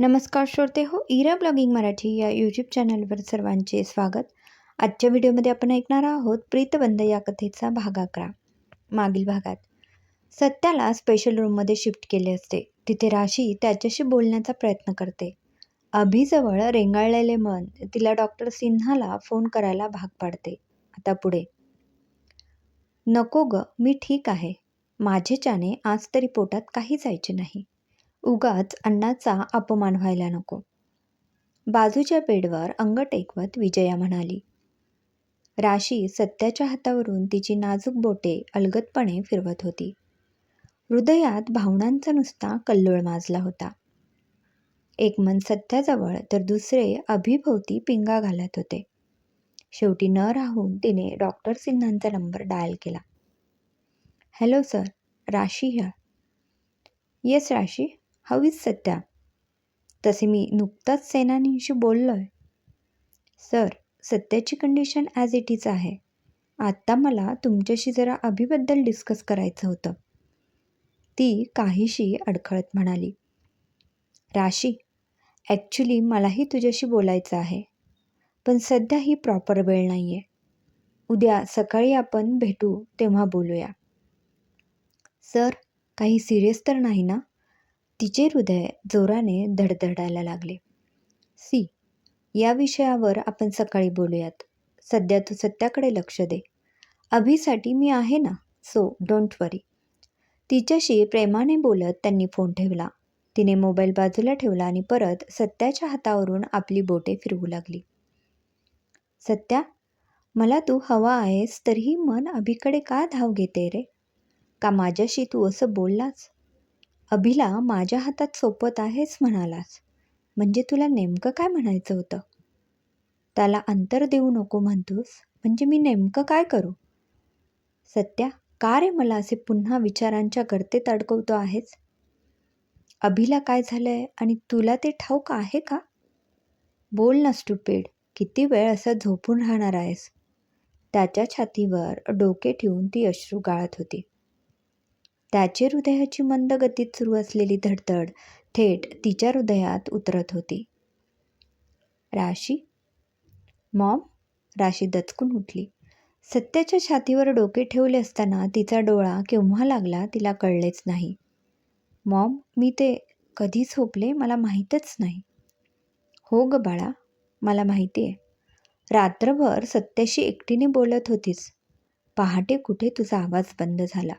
नमस्कार श्रोते हो इरा ब्लॉगिंग मराठी या यूट्यूब चॅनलवर सर्वांचे स्वागत. आजच्या व्हिडिओमध्ये आपण ऐकणार आहोत प्रीतबंद या कथेचा भाग अकरा. मागील भागात. सत्याला स्पेशल रूममध्ये शिफ्ट केले असते. तिथे राशी त्याच्याशी बोलण्याचा प्रयत्न करते. अभिजवळ रेंगाळलेले मन तिला डॉक्टर सिन्हाला फोन करायला भाग पाडते. आता पुढे. नको ग मी ठीक आहे. माझेच्याने आज तरी पोटात काही जायचे नाही. उगाच अण्णाचा अपमान व्हायला नको. बाजूच्या बेडवर अंग टेकवत विजया म्हणाली राशी सत्याच्या हातावरून तिची नाजूक बोटे अलगदपणे फिरवत होती. हृदयात भावनांचा नुसता कल्लोळ माजला होता. एक मन सत्याजवळ तर दुसरे अभिभोवती पिंगा घालत होते. शेवटी न राहून तिने डॉक्टर सिन्हांचा नंबर डायल केला. हॅलो सर राशी ह्या. येस राशी. हवीच सध्या तसे मी नुकताच सेनानींशी बोललो आहे सर सध्याची कंडिशन ॲज इट इज आहे. आत्ता मला तुमच्याशी जरा अभिबद्दल डिस्कस करायचं होतं. ती काहीशी अडखळत म्हणाली. राशी ॲक्च्युली मलाही तुझ्याशी बोलायचं आहे. पण सध्या ही प्रॉपर वेळ नाही आहे उद्या सकाळी आपण भेटू तेव्हा बोलूया. सर काही सिरियस तर नाही ना? तिचे हृदय जोराने धडधडायला लागले. सी या विषयावर आपण सकाळी बोलूयात. सध्या तू सत्याकडे लक्ष दे. अभिसाठी मी आहे ना सो डोंट वरी. तिच्याशी प्रेमाने बोलत त्यांनी फोन ठेवला. तिने मोबाईल बाजूला ठेवला आणि परत सत्याच्या हातावरून आपली बोटे फिरवू लागली. सत्या मला तू हवा आहेस तरीही मन अभिकडे का धाव घेते रे? का माझ्याशी तू असं बोललास? अभिला माझ्या हातात सोपत आहेस म्हणालास. म्हणजे तुला नेमकं काय म्हणायचं होतं? त्याला अंतर देऊ नको म्हणतोस. म्हणजे मी नेमकं काय करू? सत्या का रे मला असे पुन्हा विचारांच्या गर्तेत अडकवतो आहेस? अभिला काय झालंय आणि तुला ते ठाऊक आहे का? बोल ना स्टुपेड. किती वेळ असं झोपून राहणार आहेस? त्याच्या छातीवर डोके ठेवून ती अश्रू गाळत होती. त्याची हृदयाची मंद गतीत सुरू असलेली धडधड थेट तिच्या हृदयात उतरत होती. राशी? मॉम? राशी दचकून उठली. सत्याच्या छातीवर डोके ठेवले असताना तिचा डोळा केव्हा लागला तिला कळलेच नाही. मॉम मी ते कधी झोपले मला माहीतच नाही. हो ग बाळा मला माहिती आहे. रात्रभर सत्याशी एकटीने बोलत होतीस. पहाटे कुठे तुझा आवाज बंद झाला?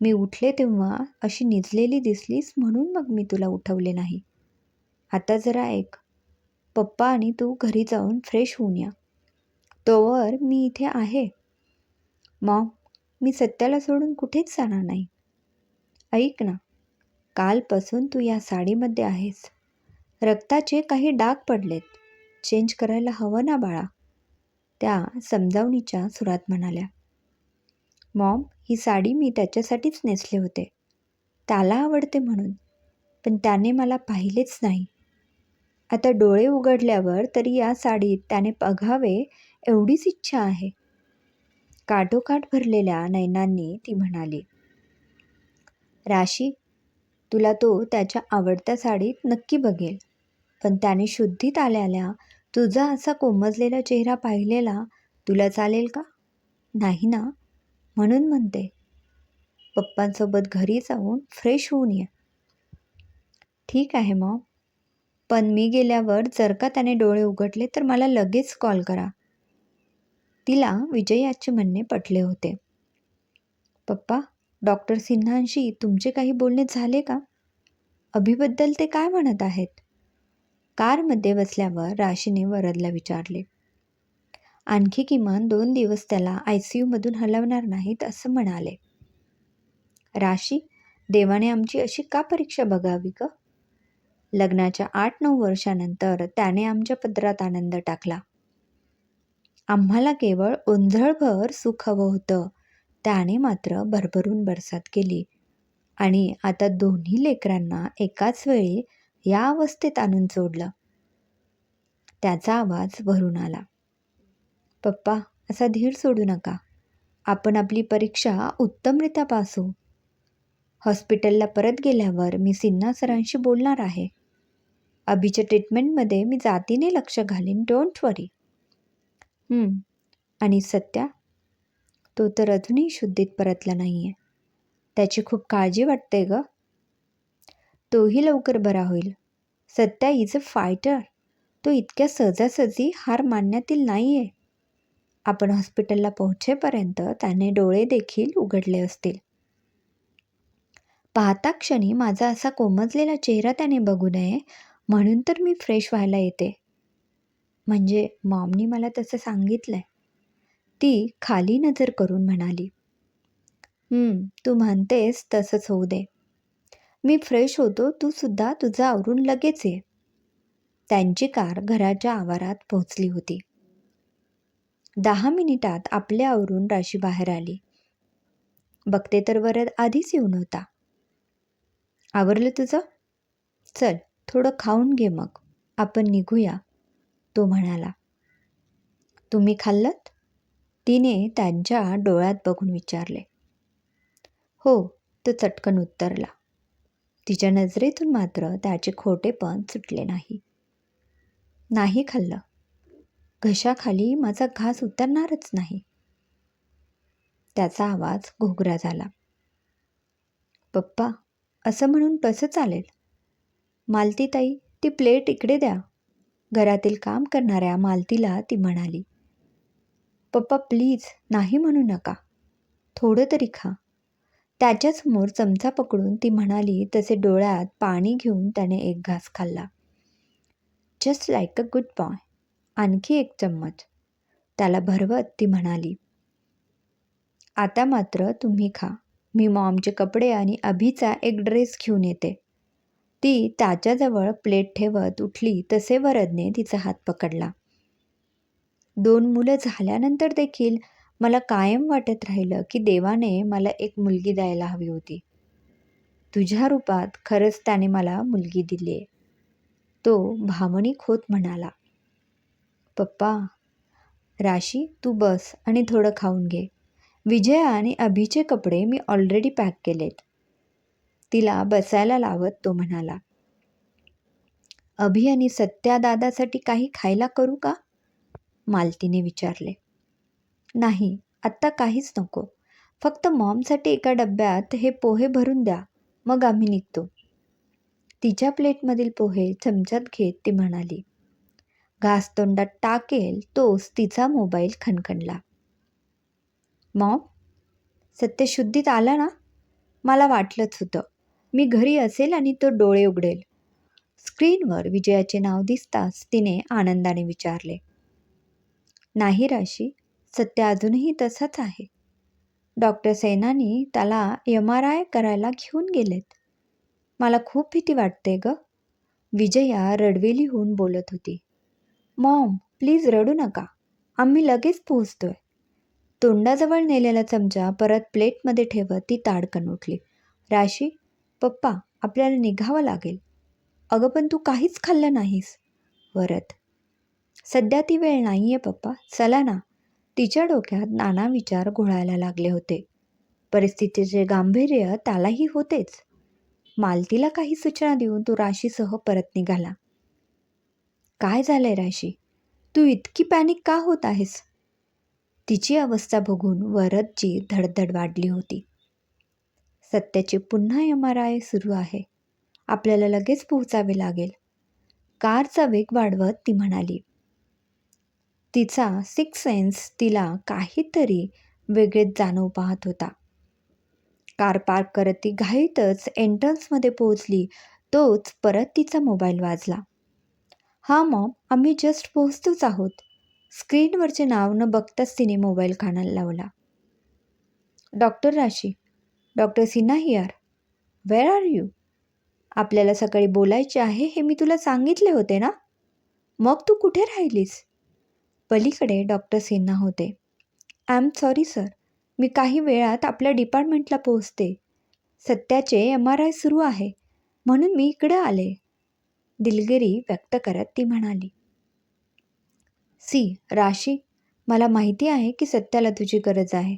मी उठले तेव्हा अशी निजलेली दिसलीस म्हणून मग मी तुला उठवले नाही. आता जरा ऐक. पप्पा आणि तू घरी जाऊन फ्रेश होऊन या. तोवर मी इथे आहे. मॉम मी सत्याला सोडून कुठेच जाणार नाही. ऐक ना कालपासून तू या साडीमध्ये आहेस. रक्ताचे काही डाग पडलेत. चेंज करायला हवं ना बाळा. त्या समजावणीच्या सुरात म्हणाल्या. मॉम ही साडी मी त्याच्यासाठीच नेसले होते. त्याला आवडते म्हणून. पण त्याने मला पाहिलेच नाही. आता डोळे उघडल्यावर तरी या साडीत त्याने बघावे एवढीच इच्छा आहे. काठोकाठ भरलेल्या नयनांनी ती म्हणाली राशी तुला तो त्याच्या आवडत्या साडीत नक्की बघेल. पण त्याने शुद्धीत आल्याल्या तुझा असा कोमजलेला चेहरा पाहिलेला तुला चालेल का? नाही ना? म्हणून म्हणते पप्पांसोबत घरी जाऊन फ्रेश होऊन ये. ठीक आहे मॉम. पण मी गेल्यावर जर का त्याने डोळे उघडले तर मला लगेच कॉल करा. तिला विजयाचे म्हणणे पटले होते. पप्पा डॉक्टर सिन्हांशी तुमचे काही बोलणे झाले का? अभिबद्दल ते काय म्हणत आहेत? कारमध्ये बसल्यावर राशीने वरदला विचारले. आणखी किमान दोन दिवस त्याला आय सी यूमधून हलवणार नाहीत असं म्हणाले. राशी देवाने आमची अशी का परीक्षा बघावी ग? लग्नाच्या आठ नऊ वर्षानंतर त्याने आमच्या पदरात आनंद टाकला. आम्हाला केवळ ओंझळभर सुख हवं होतं त्याने मात्र भरभरून बरसात केली. आणि आता दोन्ही लेकरांना एकाच वेळी या अवस्थेत आणून सोडलं. त्याचा आवाज भरून आला. पप्पा असा धीर सोडू नका. आपण आपली परीक्षा उत्तमरित्या पास होऊ. हॉस्पिटलला परत गेल्यावर मी सिन्हा सरांशी बोलणार आहे. अभिच्या ट्रीटमेंटमध्ये मी जातीने लक्ष घालीन डोंट वरी. आणि सत्या? तो तर अजूनही शुद्धीत परतला नाही आहे त्याची खूप काळजी वाटते ग. तोही लवकर बरा होईल. Satya is a fighter. तो इतक्या सहजासहजी हार मानण्यातील नाही आहे आपण हॉस्पिटलला पोहोचेपर्यंत त्याने डोळे देखील उघडले असतील. पाहता क्षणी माझा असा कोमजलेला चेहरा त्याने बघू नये म्हणून तर मी फ्रेश व्हायला येते. म्हणजे मॉमनी मला तसं सांगितलंय. ती खाली नजर करून म्हणाली तू म्हणतेस तसंच होऊ दे. मी फ्रेश होतो तू सुद्धा तुझं आवरून लगेच ये. त्यांची कार घराच्या आवारात पोहोचली होती. दहा मिनिटात आपले आवरून राशी बाहेर आली. बघते तर वरद आधीच येऊन होता. आवरलं तुझं? चल थोडं खाऊन घे मग. आपण निघूया तो म्हणाला. तुम्ही खाल्लत? तिने त्यांच्या डोळ्यात बघून विचारले. हो तो चटकन उत्तरला. तिच्या नजरेतून मात्र त्याचे खोटेपण सुटले नाही. नाही खाल्लं. घशाखाली माझा घास उतरणारच नाही. त्याचा आवाज घोगरा झाला. पप्पा असं म्हणून कसं चालेल? मालतीताई ती प्लेट इकडे द्या. घरातील काम करणाऱ्या मालतीला ती म्हणाली. पप्पा प्लीज नाही म्हणू नका. थोडं तरी खा. त्याच्यासमोर चमचा पकडून ती म्हणाली तसे डोळ्यात पाणी घेऊन त्याने एक घास खाल्ला. Just like a good boy आणखी एक चम्मच. त्याला भरवत ती म्हणाली आता मात्र तुम्ही खा. मी मॉमचे कपडे आणि अभिचा एक ड्रेस घेऊन येते. ती त्याच्याजवळ प्लेट ठेवत उठली तसे वरदने तिचा हात पकडला. दोन मुलं झाल्यानंतर देखील मला कायम वाटत राहिलं की देवाने मला एक मुलगी द्यायला हवी होती. तुझ्या रूपात खरंच त्याने मला मुलगी दिली आहे तो भावनिक होत म्हणाला. पप्पा राशी तू बस आणि थोडं खाऊन घे. विजया आणि अभिचे कपडे मी ऑलरेडी पॅक केलेत. तिला बसायला लावत तो म्हणाला अभि आणि सत्या दादासाठी काही खायला करू का? मालतीने विचारले नाही आत्ता काहीच नको. फक्त मॉमसाठी एका डब्यात हे पोहे भरून द्या मग आम्ही निघतो. तिच्या प्लेटमधील पोहे चमच्यात घेत ती म्हणाली घास तोंडात टाकेल तोच तिचा मोबाईल खणखणला. मॉम सत्यशुद्धीत आला ना? मला वाटलंच होतं. मी घरी असेल आणि तो डोळे उघडेल. स्क्रीनवर विजयाचे नाव दिसताच तिने आनंदाने विचारले. नाही राशी सत्य अजूनही तसाच आहे. डॉक्टर सेनानी त्याला एम आर आय करायला घेऊन गेलेत. मला खूप भीती वाटते ग. विजया रडवेलीहून बोलत होती. मॉम प्लीज रडू नका. आम्ही लगेच पोहोचतोय. तोंडाजवळ नेलेला चमचा परत प्लेटमध्ये ठेवत ती ताडकन उठली. राशी पप्पा आपल्याला निघावं लागेल. अगं पण तू काहीच खाल्लं नाहीस. वरत सध्या ती वेळ नाही आहे पप्पा. चला ना. तिच्या डोक्यात नाना विचार घोळायला लागले होते. परिस्थितीचे गांभीर्य त्यालाही होतेच. मालतीला काही सूचना देऊन तो राशीसह परत निघाला. काय झालंय राशी? तू इतकी पॅनिक का होत आहेस? तिची अवस्था बघून वरदची धडधड वाढली होती. सत्याचे पुन्हा एम आर आय सुरू आहे. आपल्याला लगेच पोहोचावे लागेल. कारचा वेग वाढवत ती म्हणाली. तिचा सिक्स सेन्स तिला काहीतरी वेगळेच जाणव पाहत होता. कार पार्क करत ती घाईतच एंट्रन्समध्ये पोहोचली. तोच परत तिचा मोबाईल वाजला. हां मॉम आम्ही जस्ट पोहोचतोच आहोत. स्क्रीनवरचे नाव न बघताच तिने मोबाईल खाण्याला लावला. Doctor Rashi doctor Sinha here where are you आपल्याला सकाळी बोलायचे आहे हे मी तुला सांगितले होते ना? मग तू कुठे राहिलीस? पलीकडे डॉक्टर सिन्हा होते. आय एम सॉरी सर मी काही वेळात आपल्या डिपार्टमेंटला पोहोचते. सत्याचे एम आर आय सुरू आहे. म्हणून मी इकडे आले. दिलगिरी व्यक्त करत ती म्हणाली सी राशी मला माहिती आहे की सत्याला तुझी गरज आहे.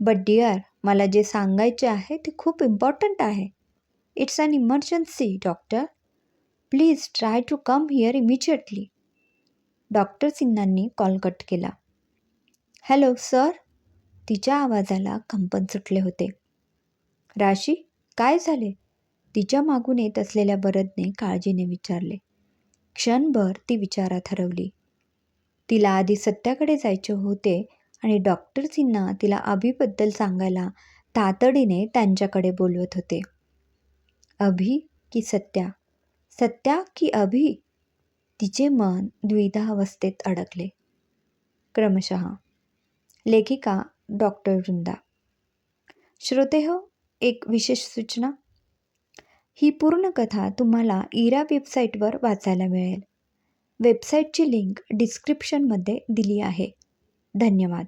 बट डिअर मला जे सांगायचे आहे ते खूप इम्पॉर्टंट आहे. It's an emergency doctor please try to come here immediately doctor सिन्हांनी call cut केला. हॅलो सर तिच्या आवाजाला कंपन सुटले होते. राशी काय झाले? तिच्या मागून येत असलेल्या बरदने काळजीने विचारले. क्षणभर ती विचारात हरवली. तिला आधी सत्याकडे जायचे होते आणि डॉक्टर सिन्हा तिला अभिबद्दल सांगायला तातडीने त्यांच्याकडे बोलवत होते. अभि की सत्या? सत्या की अभि? तिचे मन द्विधावस्थेत अडकले. क्रमशः लेखिका डॉक्टर वृंदा. श्रोते हो एक विशेष सूचना? ही पूर्ण कथा तुम्हाला इरा वेबसाईटवर वाचायला मिळेल. वेबसाईटची लिंक डिस्क्रिप्शनमध्ये दिली आहे. धन्यवाद.